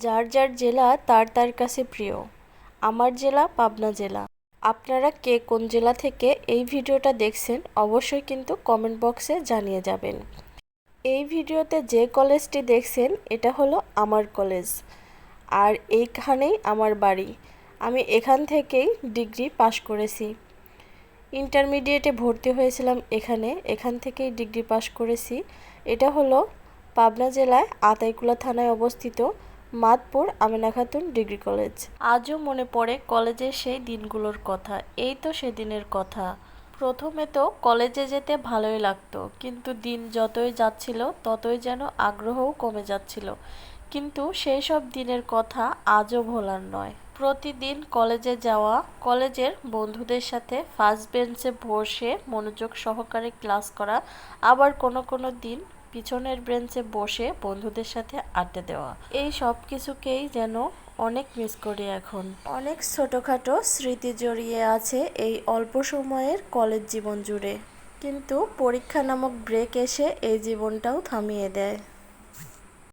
যার যার জেলা, তার তার কাছে প্রিয়। আমার জেলা, পাবনা জেলা। আপনারা কে কোন জেলা থেকে এই ভিডিওটা দেখছেন, অবশ্যই কিন্তু কমেন্ট বক্সে জানিয়ে যাবেন। এই ভিডিওতে যে কলেজটি দেখছেন, এটা হলো আমার কলেজ আর এইখানেই আমার বাড়ি। আমি এখান থেকেই ডিগ্রি পাশ করেছি। ইন্টারমিডিয়েটে ভর্তি হয়েছিলাম এখানে, এখান থেকেই ডিগ্রি পাশ করেছি। এটা হলো পাবনা জেলায় আতাইকুলা থানায় অবস্থিত মাদপুর আমেনা খাতুন ডিগ্রি কলেজ। আজও মনে পড়ে কলেজের সেই দিনগুলোর কথা, এই তো সেদিনের কথা। প্রথমে তো কলেজে যেতে ভালোই লাগতো, কিন্তু দিন যতই যাচ্ছিল, ততই যেন আগ্রহও কমে যাচ্ছিল। কিন্তু সেই সব দিনের কথা আজও ভোলার নয়। প্রতিদিন কলেজে যাওয়া, কলেজের বন্ধুদের সাথে ফার্স্ট বেঞ্চে বসে মনোযোগ সহকারে ক্লাস করা, আবার কোনো কোনো দিন পিছনের ব্রেঞ্চে বসে বন্ধুদের সাথে আড্ডা দেওয়া। এই সব কিছুকেই যেন অনেক মিস করি এখন। অনেক ছোটোখাটো স্মৃতি জড়িয়ে আছে এই অল্প সময়ের কলেজ জীবন জুড়ে। কিন্তু পরীক্ষা নামক ব্রেক এসে এই জীবনটাও থামিয়ে দেয়।